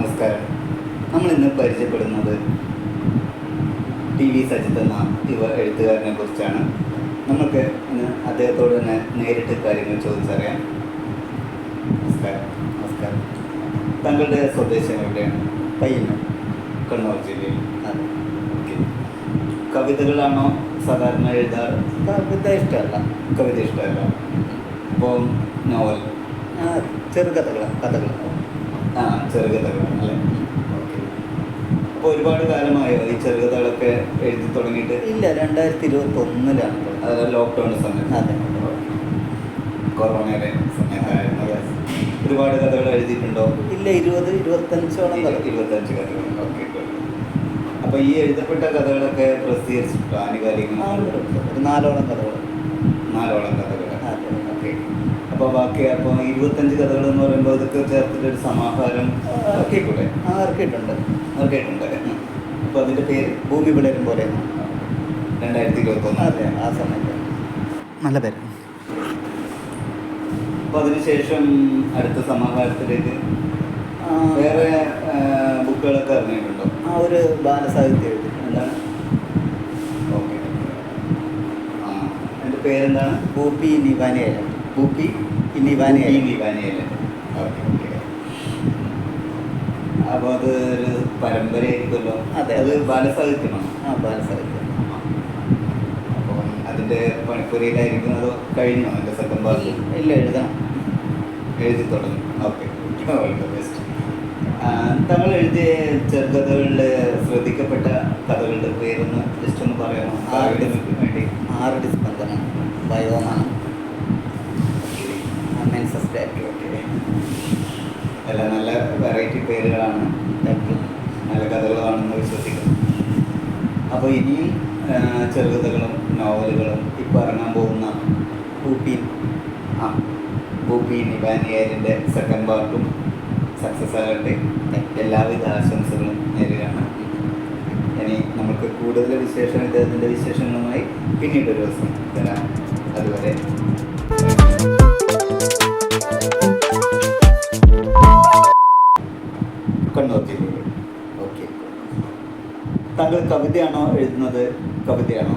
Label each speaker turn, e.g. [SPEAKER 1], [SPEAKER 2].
[SPEAKER 1] നമസ്കാരം. നമ്മൾ ഇന്ന് പരിചയപ്പെടുന്നത് ടി വി സജിത്ത് എന്ന യുവ എഴുത്തുകാരനെ കുറിച്ചാണ്. നമുക്ക് ഇന്ന് അദ്ദേഹത്തോട് തന്നെ നേരിട്ട് കാര്യങ്ങൾ ചോദിച്ചറിയാം. നമസ്കാരം. നമസ്കാരം. താങ്കളുടെ സ്വദേശം എവിടെയാണ്?
[SPEAKER 2] പയ്യന്നൂർ
[SPEAKER 1] കണ്ണൂർ ജില്ലയിൽ. ഓക്കെ. കവിതകളാണോ സാധാരണ എഴുതാറ്
[SPEAKER 2] കവിത ഇഷ്ടമല്ല.
[SPEAKER 1] കവിത ഇഷ്ടമല്ല. അപ്പോൾ നോവൽ.
[SPEAKER 2] ചെറുകഥകളാണ് കഥകളാണ്
[SPEAKER 1] ആ ചെറുകഥകളാണ് അല്ലേ? അപ്പോൾ ഒരുപാട് കാലമായോ ഈ ചെറുകഥകളൊക്കെ എഴുതി തുടങ്ങിയിട്ട്
[SPEAKER 2] ഇല്ല രണ്ടായിരത്തി ഇരുപത്തി ഒന്നിലാണ്
[SPEAKER 1] അതായത് ലോക്ക്ഡൗൺ സമയത്ത്.
[SPEAKER 2] അതെ.
[SPEAKER 1] കൊറോണയുടെ സമയത്തായിരുന്നു. ഒരുപാട് കഥകൾ എഴുതിയിട്ടുണ്ടോ?
[SPEAKER 2] ഇല്ല ഇരുപത് ഇരുപത്തഞ്ചോളം കഥ
[SPEAKER 1] ഇരുപത്തഞ്ച് കഥകൾ. ഓക്കെ അപ്പോൾ ഈ എഴുതപ്പെട്ട കഥകളൊക്കെ പ്രസിദ്ധീകരിച്ചിട്ടുണ്ടോ?
[SPEAKER 2] ആ,
[SPEAKER 1] ആനുകാലികമായി
[SPEAKER 2] ഉണ്ട്, ഉണ്ട്. ഒരു നാലോളം കഥകൾ.
[SPEAKER 1] നാലോളം. ഓക്കെ അപ്പോൾ ബാക്കി അപ്പോൾ ഇരുപത്തഞ്ച് കഥകൾ എന്ന് പറയുമ്പോൾ ഇതൊക്കെ ചേർത്തിട്ട് ഒരു സമാഹാരം ഇറക്കിക്കൂടെ
[SPEAKER 2] ആ ഇറക്കിയിട്ടുണ്ട്
[SPEAKER 1] ഇറക്കിയിട്ടുണ്ട് അപ്പോൾ അതിന്റെ പേര്
[SPEAKER 2] ഭൂമി വിളരും പോലെ.
[SPEAKER 1] രണ്ടായിരത്തി ഇരുപത്തൊന്ന്.
[SPEAKER 2] അതെ ആ സമയത്ത്. നല്ല പേര്.
[SPEAKER 1] അപ്പോൾ അതിനുശേഷം അടുത്ത സമാഹാരത്തിലേക്ക് വേറെ ബുക്കുകളൊക്കെ ഇറങ്ങിയിട്ടുണ്ടോ?
[SPEAKER 2] ആ ഒരു ബാലസാഹിത്യം എഴുതിയിട്ടുണ്ട്.
[SPEAKER 1] എന്താണ്? ഓക്കെ. എന്റെ പേരെന്താണ്?
[SPEAKER 2] ഗോപി നിവാനിയല
[SPEAKER 1] ഓക്കെ ഓക്കെ. അപ്പോൾ അത് ഒരു പരമ്പരയായിരിക്കുമല്ലോ?
[SPEAKER 2] അതെ.
[SPEAKER 1] അത് ബാലസാഹിത്യമാണ്
[SPEAKER 2] ആ ബാലസാഹിത്യം
[SPEAKER 1] അപ്പം അതിന്റെ പണിപ്പുരയിലായിരിക്കുന്നതോ കഴിഞ്ഞോ? എന്റെ സെക്കൻഡ് പാർട്ട്
[SPEAKER 2] ഇല്ല എഴുതണം.
[SPEAKER 1] എഴുതി തുടങ്ങി. ഓക്കെ ബെസ്റ്റ് താങ്കൾ എഴുതിയ ചെറുകഥകളിൽ ശ്രദ്ധിക്കപ്പെട്ട കഥകളുടെ പേരൊന്ന് ജസ്റ്റ് ഒന്ന് പറയാമോ?
[SPEAKER 2] ആ,
[SPEAKER 1] ആരുടെ വേണ്ടി?
[SPEAKER 2] ആറ് ഡിസ്പന്ദനം വയോമാനം. മെൻസസ് ഡാറ്റ്
[SPEAKER 1] ഓക്കെ എല്ലാം നല്ല വെറൈറ്റി പേരുകളാണ് നല്ല കഥകളാണെന്ന് വിശ്വസിക്കുന്നു. അപ്പോൾ ഇനിയും ചെറുകഥകളും നോവലുകളും ഇപ്പോൾ ഇറങ്ങാൻ പോകുന്ന
[SPEAKER 2] ഊപ്പി
[SPEAKER 1] ആ ഊപ്പി നിബാനിയാരിന്റെ സെക്കൻഡ് പാർട്ടും സക്സസ് ആകട്ടെ. എല്ലാവിധ ആശംസകളും നേരുകയാണ്. ഇനി നമുക്ക് കൂടുതൽ വിശേഷം ഇദ്ദേഹത്തിന്റെ വിശേഷങ്ങളുമായി പിന്നീട് ഒരു ദിവസം തരാം അതുവരെ താങ്കൾ കവിതയാണോ എഴുതുന്നത്? കവിതയാണോ?